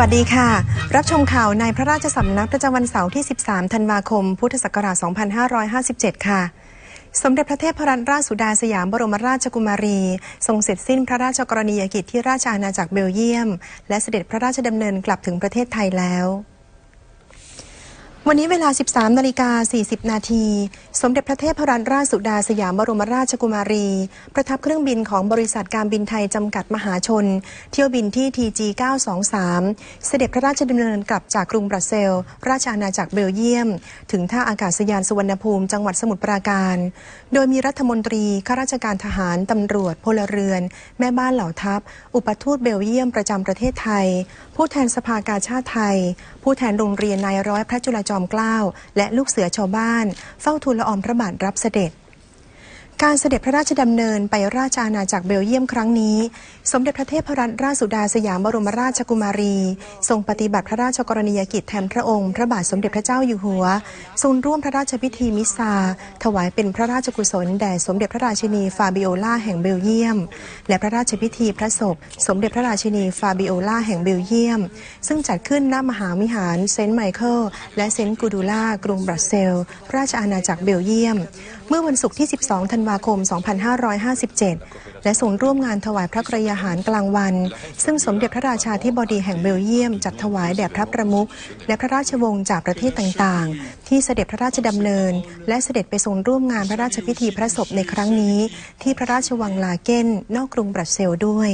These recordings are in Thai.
วัสดีค่ะ รับชมข่าวในพระราชสำนักประจำวันเสาร์ที่ 13 ธันวาคม พุทธศักราช 2557 ค่ะ สมเด็จพระเทพรัตนราชสุดาสยามบรมราชกุมารี ทรงเสร็จสิ้นพระราชกรณียกิจที่ราชอาณาจักรเบลเยียม และเสด็จพระราชดำเนินกลับถึงประเทศไทยแล้ว วันนี้เวลา 13 นาฬิกา 40 นาที สมเด็จพระเทพรัตนราชสุดาสยามบรมราชกุมารี ประทับเครื่องบินของบริษัทการบินไทย จำกัดมหาชน เที่ยวบินที่ TG 923 เสด็จพระราชดำเนินกลับจากกรุงบรัสเซล ราชอาณาจักรเบลเยียม ถึงท่าอากาศยานสุวรรณภูมิ จังหวัดสมุทรปราการ โดยมีรัฐมนตรี ข้าราชการทหาร ตำรวจ พลเรือน แม่บ้านเหล่าทัพ อุปทูตเบลเยียมประจำประเทศไทย ผู้แทนสภากาชาติไทย ผู้แทนโรงเรียนนายร้อยพระจุลจอมเกล้า และลูกเสือชาวบ้าน เฝ้าทูลละอองพระบาทรับเสด็จ การเสด็จพระราชดำเนินไปราชอาณาจักรเบลเยียมครั้งนี้ สมเด็จพระเทพรัตนราชสุดาสยามบรมราชกุมารี ทรงปฏิบัติพระราชกรณียกิจแทนพระองค์ พระบาทสมเด็จพระเจ้าอยู่หัว ทรงร่วมพระราชพิธีมิสซา ถวายเป็นพระราชกุศลแด่สมเด็จพระราชินีฟาบิโอลาแห่งเบลเยียม และพระราชพิธีพระศพ สมเด็จพระราชินีฟาบิโอลาแห่งเบลเยียม ซึ่งจัดขึ้นณมหาวิหารเซนต์ไมเคิลและเซนต์กูดูล่ากรุงบรัสเซล ราชอาณาจักรเบลเยียม เมื่อวันศุกร์ที่ 12 ธันวามาคม 2557 และทรงร่วมงานถวายพระกรยาหารกลางวัน ซึ่งสมเด็จพระราชาธิบดีแห่งเบลเยียม จัดถวายแด่พระประมุขและพระราชวงศ์จากประเทศต่างๆ ที่เสด็จพระราชดำเนิน และเสด็จไปทรงร่วมงานพระราชพิธีพระศพในครั้งนี้ ที่พระราชวังลาเกนนอกกรุงบรัสเซลด้วย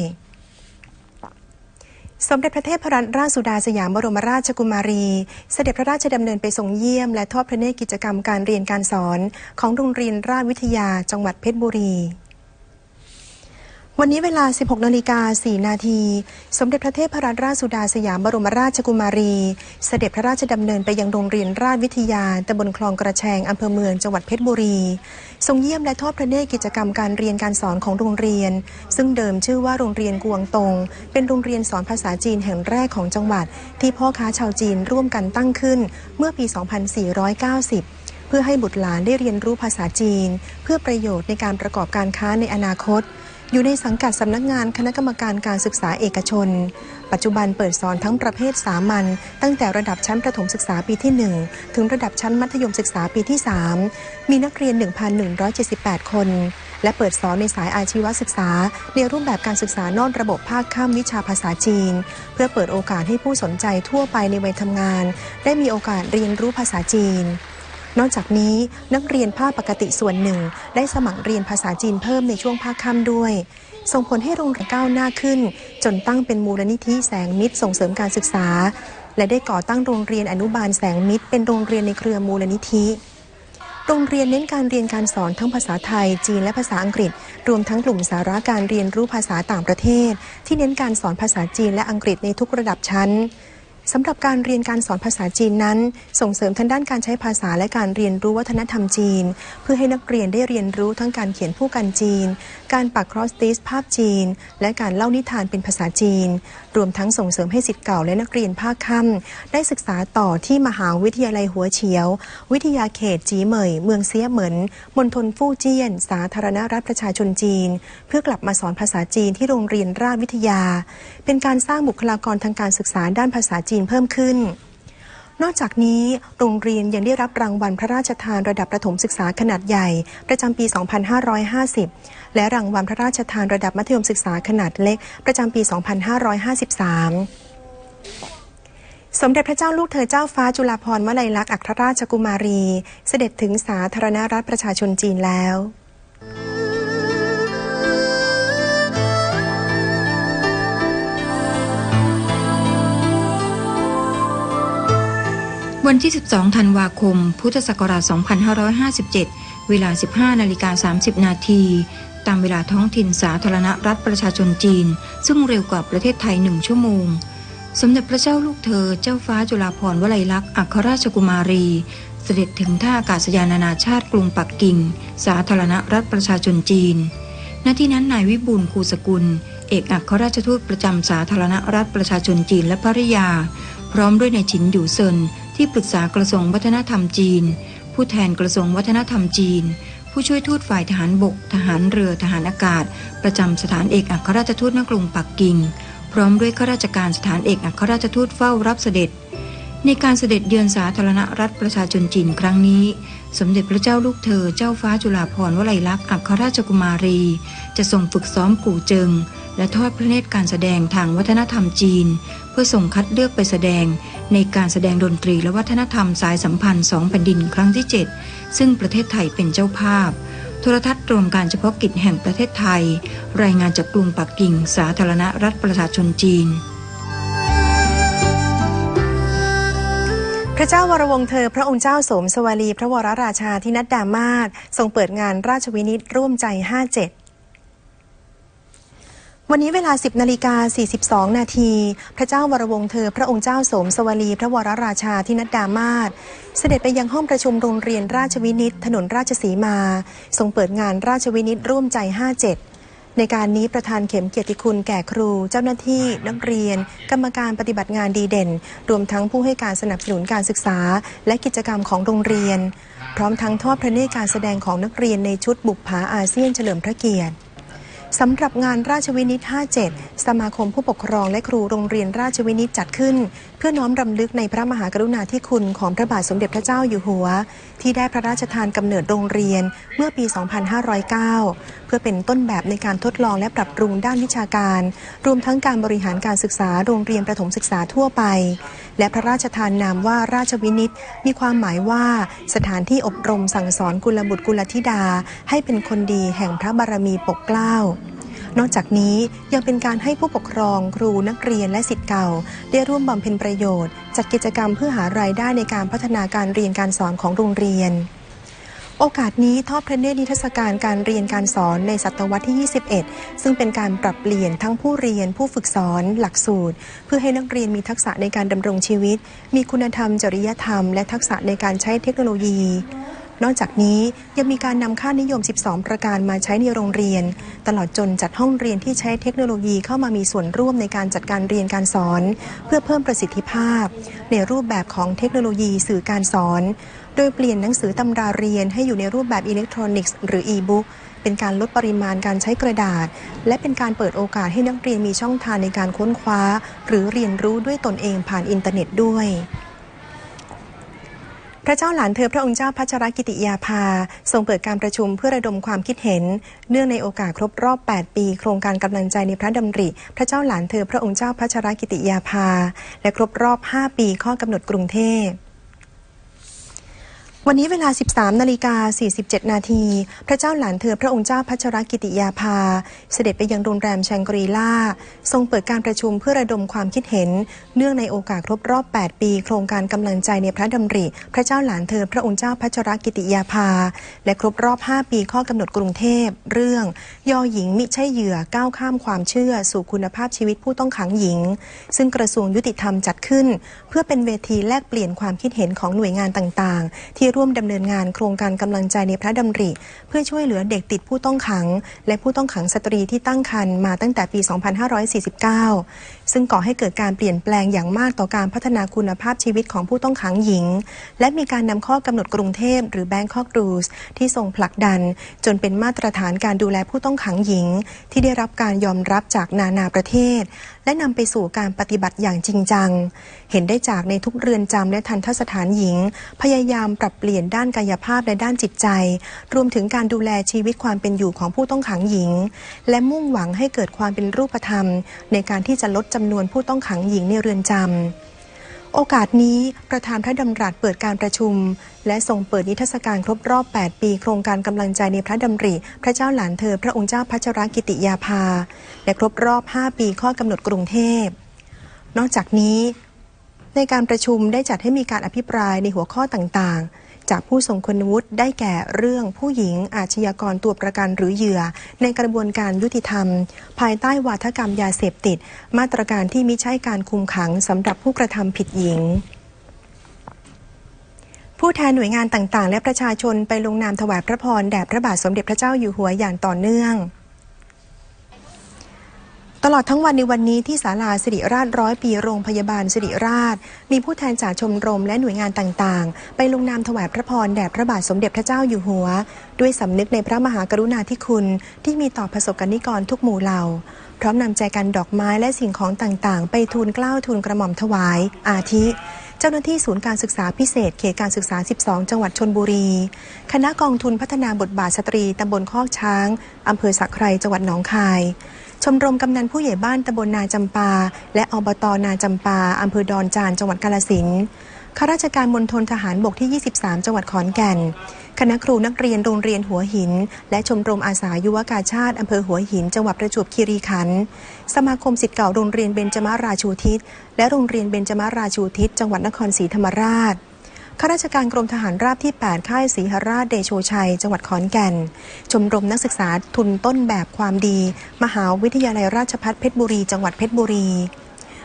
สมเด็จพระเทพรัตนราชสุดาสยามบรมราชกุมารี เสด็จพระราชดำเนินไปทรงเยี่ยม และทอดพระเนตรกิจกรรมการเรียนการสอน ของโรงเรียนราชวิทยาจังหวัดเพชรบุรี วันนี้เวลา 16 นาฬิกา 4 นาที สมเด็จพระเทพรัตนราชสุดาสยามบรมราชกุมารี เสด็จพระราชดำเนินไปยังโรงเรียนราชวิทยาตำบลคลองกระแชงอำเภอเมืองจังหวัดเพชรบุรี ทรงเยี่ยมและทอดพระเนตรกิจกรรมการเรียนการสอนของโรงเรียน ซึ่งเดิมชื่อว่าโรงเรียนกวงตง เป็นโรงเรียนสอนภาษาจีนแห่งแรกของจังหวัด ที่พ่อค้าชาวจีนร่วมกันตั้งขึ้นเมื่อปี 2490เพื่อให้บุตรหลานได้เรียนรู้ภาษาจีน เพื่อประโยชน์ในการประกอบการค้าในอนาคต อยู่ในสังกัดสำนักงานคณะกรรมการการศึกษาเอกชน ปัจจุบันเปิดสอนทั้งประเภทสามัญตั้งแต่ระดับชั้นประถมศึกษาปีที่ 1 ถึงระดับชั้นมัธยมศึกษาปีที่ 3 มีนักเรียน 1,178 คน และเปิดสอนในสายอาชีวศึกษา ในรูปแบบการศึกษานอกระบบภาคค่ำวิชาภาษาจีน เพื่อเปิดโอกาสให้ผู้สนใจทั่วไปในวัยทำงาน ได้มีโอกาสเรียนรู้ภาษาจีน นอกจากนี้นักเรียนภาคปกติส่วนหนึ่ง ได้สมัครเรียนภาษาจีนเพิ่มในช่วงภาคค่ำด้วย ส่งผลให้โรงเรียนก้าวหน้าขึ้น จนตั้งเป็นมูลนิธิแสงมิตรส่งเสริมการศึกษา และได้ก่อตั้งโรงเรียนอนุบาลแสงมิตร เป็นโรงเรียนในเครือมูลนิธิโรงเรียนเน้นการเรียนการสอนทั้งภาษาไทย จีนและภาษาอังกฤษ รวมทั้งกลุ่มสาระการเรียนรู้ภาษาต่างประเทศ ที่เน้นการสอนภาษาจีนและอังกฤษในทุกระดับชั้น สำหรับการเรียนการสอนภาษาจีนนั้น ส่งเสริมทางด้านการใช้ภาษาและการเรียนรู้วัฒนธรรมจีน เพื่อให้นักเรียนได้เรียนรู้ทั้งการเขียนผู้กันจีน การปักครอสติสภาพจีน และการเล่านิทานเป็นภาษาจีน รวมทั้งส่งเสริมให้สิทธิ์เก่าและนักเรียนภาคค่ำได้ศึกษาต่อที่มหาวิทยาลัยหัวเฉียว วิทยาเขตจีเหมย เมืองเซียเหมินมณฑลฟู่เจี้ยน สาธารณรัฐประชาชนจีน เพื่อกลับมาสอนภาษาจีนที่โรงเรียนราชวิทยา เป็นการสร้างบุคลากรทางการศึกษาด้านภาษาจีนเพิ่มขึ้น นอกจากนี้โรงเรียนยังได้รับรางวัลพระราชทานระดับประถมศึกษาขนาดใหญ่ ประจำปี 2550 และรางวัลพระราชทานระดับมัธยมศึกษาขนาดเล็ก ประจำปี 2553สมเด็จพระเจ้าลูกเธอเจ้าฟ้าจุฬาภรณ์วลัยลักษณ์อัครราชกุมารี เสด็จถึงสาธารณรัฐประชาชนจีนแล้ว วันที่ 12 ธันวาคม พุทธศักราช 2557 เวลา 15 นาฬิกา 30 นาที ตามเวลาท้องถิ่นสาธารณรัฐประชาชนจีน ซึ่งเร็วกว่าประเทศไทยหนึ่งชั่วโมง สมเด็จพระเจ้าลูกเธอ เจ้าฟ้าจุฬาภรณ์วลัยลักษณ์อัครราชกุมารี เสด็จถึงท่าอากาศยานนานาชาติกรุงปักกิ่ง สาธารณรัฐประชาชนจีน ณ ที่นั้นนายวิบูลย์คูสกุล เอกอัครราชทูตประจำสาธารณรัฐประชาชนจีนและภริยา พร้อมด้วยนายฉินอยู่เซิน ที่ปรึกษากระทรวงวัฒนธรรมจีน ผู้แทนกระทรวงวัฒนธรรมจีน ผู้ช่วยทูตฝ่ายทหารบก ทหารเรือทหารอากาศ ประจำสถานเอกอัครราชทูตณกรุงปักกิ่ง พร้อมด้วยข้าราชการสถานเอกอัครราชทูตเฝ้ารับเสด็จ ในการเสด็จเยือนสาธารณรัฐประชาชนจีนครั้งนี้ สมเด็จพระเจ้าลูกเธอเจ้าฟ้าจุฬาภรณ์วลัยลักษณ์อัครราชกุมารี จะส่งฝึกซ้อมกู่เจิง และทอดพระเนตรการแสดงทางวัฒนธรรมจีน เพื่อส่งคัดเลือกไปแสดงในการแสดงดนตรีและวัฒนธรรมสายสัมพันธ์สองแผ่นดินครั้งที่ 7 ซึ่งประเทศไทยเป็นเจ้าภาพ โทรทัศน์รวมการเฉพาะกิจแห่งประเทศไทย รายงานจากกรุงปักกิ่ง สาธารณรัฐประชาชนจีนพระเจ้าวรวงเธอ พระองค์เจ้าสมสวลีพระวรราชาธินัดดามาศทรงเปิดงานราชวินิตร่วมใจ 57 วันนี้เวลา 10นาฬิกา42 นาที พระเจ้าวรวงเธอ พระองค์เจ้าสมสวลี พระวรราชาธินัดดามาศเสด็จไปยังห้องประชุมโรงเรียนราชวินิต ถนนราชสีมา ทรงเปิดงานราชวินิตร่วมใจ 57 ในการนี้ประธานเข็มเกียรติคุณแก่ครู เจ้าหน้าที่นักเรียน กรรมการปฏิบัติงานดีเด่น รวมทั้งผู้ให้การสนับสนุนการศึกษา และกิจกรรมของโรงเรียน พร้อมทั้งทอดพระเนตรการแสดงของนักเรียนในชุดบุกผาอาเซียนเฉลิมพระเกียรติ สำหรับงานราชวินิต 57 สมาคมผู้ปกครองและครูโรงเรียนราชวินิตจัดขึ้น เพื่อน้อมรำลึกในพระมหากรุณาธิคุณของพระบาทสมเด็จพระเจ้าอยู่หัว ที่ได้พระราชทานกำเนิดโรงเรียนเมื่อปี 2509 เพื่อเป็นต้นแบบในการทดลองและปรับปรุงด้านวิชาการ รวมทั้งการบริหารการศึกษาโรงเรียนประถมศึกษาทั่วไป และพระราชทานนามว่าราชวินิตมีความหมายว่าสถานที่อบรมสั่งสอนกุลบุตรกุลธิดา ให้เป็นคนดีแห่งพระบารมีปกเกล้านอกจากนี้ยังเป็นการให้ผู้ปกครอง ครูนักเรียนและสิทธิ์เก่า ได้ร่วมบำเพ็ญประโยชน์ จัดกิจกรรมเพื่อหารายได้ในการพัฒนาการเรียนการสอนของโรงเรียน โอกาสนี้ทอดพระเนตรนิทรรศการการเรียนการสอนในศตวรรษที่ 21 ซึ่งเป็นการปรับเปลี่ยนทั้งผู้เรียนผู้ฝึกสอนหลักสูตร เพื่อให้นักเรียนมีทักษะในการดำรงชีวิต มีคุณธรรมจริยธรรม และทักษะในการใช้เทคโนโลยี นอกจากนี้ยังมีการนำค่านิยม 12 ประการมาใช้ในโรงเรียน ตลอดจนจัดห้องเรียนที่ใช้เทคโนโลยีเข้ามามีส่วนร่วมในการจัดการเรียนการสอน เพื่อเพิ่มประสิทธิภาพ ในรูปแบบของเทคโนโลยีสื่อการสอน โดยเปลี่ยนหนังสือตำราเรียนให้อยู่ในรูปแบบอิเล็กทรอนิกส์หรืออีบุ๊กเป็นการลดปริมาณการใช้กระดาษ และเป็นการเปิดโอกาสให้นักเรียนมีช่องทางในการค้นคว้า หรือเรียนรู้ด้วยตนเองผ่านอินเทอร์เน็ตด้วย พระเจ้าหลานเธอพระองค์เจ้าพัชรกิติยาภา ทรงเปิดการประชุมเพื่อระดมความคิดเห็น เนื่องในโอกาสครบรอบ 8 ปี โครงการกำลังใจในพระดำริ พระเจ้าหลานเธอพระองค์เจ้าพัชรกิติยาภา และครบรอบ 5 ปีข้อกำหนดกรุงเทพ วันนี้เวลา 13 นาฬิกา 47 นาที พระเจ้าหลานเธอพระองค์เจ้าพัชรกิติยาภา เสด็จไปยังโรงแรมแชงกรีล่า ทรงเปิดการประชุมเพื่อระดมความคิดเห็น เนื่องในโอกาสครบรอบ 8 ปี โครงการกำลังใจในพระดำริ พระเจ้าหลานเธอพระองค์เจ้าพัชรกิติยาภา และครบรอบ 5 ปีข้อกำหนดกรุงเทพ เรื่องยอหญิงมิใช่เหยื่อก้าวข้ามความเชื่อ สู่คุณภาพชีวิตผู้ต้องขังหญิง ซึ่งกระทรวงยุติธรรมจัดขึ้น เพื่อเป็นเวทีแลกเปลี่ยนความคิดเห็นของหน่วยงานต่าง ๆ ที่ร่วมดำเนินงานโครงการกำลังใจในพระดำริ เพื่อช่วยเหลือเด็กติดผู้ต้องขัง และผู้ต้องขังสตรีที่ตั้งครรภ์มาตั้งแต่ปี 2549 ซึ่งก่อให้เกิดการเปลี่ยนแปลงอย่างมากต่อการพัฒนาคุณภาพชีวิตของผู้ต้องขังหญิง และมีการนำข้อกำหนดกรุงเทพหรือ Bangkok Rules ที่ทรงผลักดัน จนเป็นมาตรฐานการดูแลผู้ต้องขังหญิง ที่ได้รับการยอมรับจากนานาประเทศ และนำไปสู่การปฏิบัติอย่างจริงจัง เห็นได้จากในทุกเรือนจำและทันทสถานหญิง พยายามปรับเปลี่ยนด้านกายภาพและด้านจิตใจ รวมถึงการดูแลชีวิตความเป็นอยู่ของผู้ต้องขังหญิง และมุ่งหวังให้เกิดความเป็นรูปธรรม ในการที่จะลดจำนวนผู้ต้องขังหญิงในเรือนจำ โอกาสนี้ประธานพระดำรัสเปิดการประชุม และทรงเปิดนิทรรศการครบรอบ 8 ปี โครงการกำลังใจในพระดำริ พระเจ้าหลานเธอ พระองค์เจ้าพัชรกิติยาภา และครบรอบ 5 ปีข้อกำหนดกรุงเทพ นอกจากนี้ ในการประชุมได้จัดให้มีการอภิปรายในหัวข้อต่างๆ จากผู้ทรงคุณวุฒิได้แก่เรื่องผู้หญิงอาชญากรตัวประกันหรือเหยื่อ ในกระบวนการยุติธรรม ภายใต้วาทกรรมยาเสพติด มาตรการที่มิใช่การคุมขังสำหรับผู้กระทำผิดหญิงผู้แทนหน่วยงานต่างๆ และประชาชนไปลงนามถวายพระพรแด่พระบาทสมเด็จพระเจ้าอยู่หัวอย่างต่อเนื่อง ตลอดทั้งวันในวันนี้ที่ศาลาสิริราชร้อยปีโรงพยาบาลสิริราช มีผู้แทนจากชมรมและหน่วยงานต่างๆ ไปลงนามถวายพระพรแด่พระบาทสมเด็จพระเจ้าอยู่หัว ด้วยสำนึกในพระมหากรุณาธิคุณ ที่มีต่อประสบกนิกรทุกหมู่เหล่า พร้อมนำใจกันดอกไม้และสิ่งของต่างๆ ไปทูลเกล้าทูลกระหม่อมถวาย อาทิ เจ้าหน้าที่ศูนย์การศึกษาพิเศษ เขตการศึกษา 12 จังหวัดชนบุรี คณะกองทุนพัฒนาบทบาทสตรีตำบลคอกช้างอำเภอสักไครจังหวัดหนองคาย ชมรมกำนันผู้ใหญ่บ้านตำบลนาจำปา และอบตนาจำปาอำเภอดอนจานจังหวัดกาลสินข้าราชการมณฑลทหารบกที่ 23 จังหวัดขอนแก่น คณะครูนักเรียนโรงเรียนหัวหิน และชมรมอาสายุวกาชาติอำเภอหัวหิน จังหวัดประจวบคีรีขันธ์ สมาคมสิทธิ์เก่าโรงเรียนเบญจมาราชูทิศ และโรงเรียนเบญจมาราชูทิศ จังหวัดนครศรีธรรมราช ข้าราชการกรมทหารราบที่ 8 ค่ายศรีหราชเดโชชัย จังหวัดขอนแก่น ชมรมนักศึกษาทุนต้นแบบความดี มหาวิทยาลัยราชภัฏเพชรบุรี จังหวัดเพชรบุรี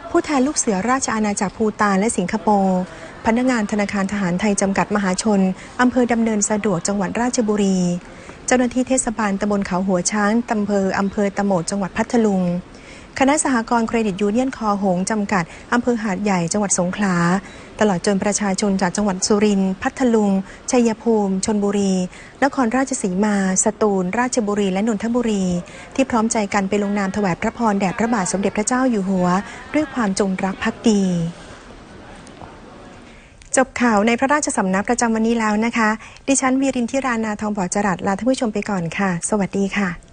ผู้แทนลูกเสือราชอาณาจักรภูตานและสิงคโปร์พนักงานธนาคารทหารไทยจำกัดมหาชนอำเภอดำเนินสะดวกจังหวัดราชบุรี เจ้าหน้าที่เทศบาลตำบลเขาหัวช้างตำเภออำเภอตะโหมดจังหวัดพัทลุง คณะสหกรณ์เครดิตยูเนียนคอหงจำกัด อำเภอหาดใหญ่จังหวัดสงขลา ตลอดจนประชาชนจากจังหวัดสุรินทร์พัทลุง ชัยภูมิ ชนบุรี นครราชสีมา สตูล ราชบุรี และนนทบุรี ที่พร้อมใจกันไปลงนามถวายพระพรแด่พระบาทสมเด็จพระเจ้าอยู่หัว ด้วยความจงรักภักดีจบข่าวในพระราชสำนักประจำวันนี้แล้วนะคะ ดิฉันวีรินทิรานาทองบ่อจรัสลาท่านผู้ชมไปก่อนค่ะ สวัสดีค่ะ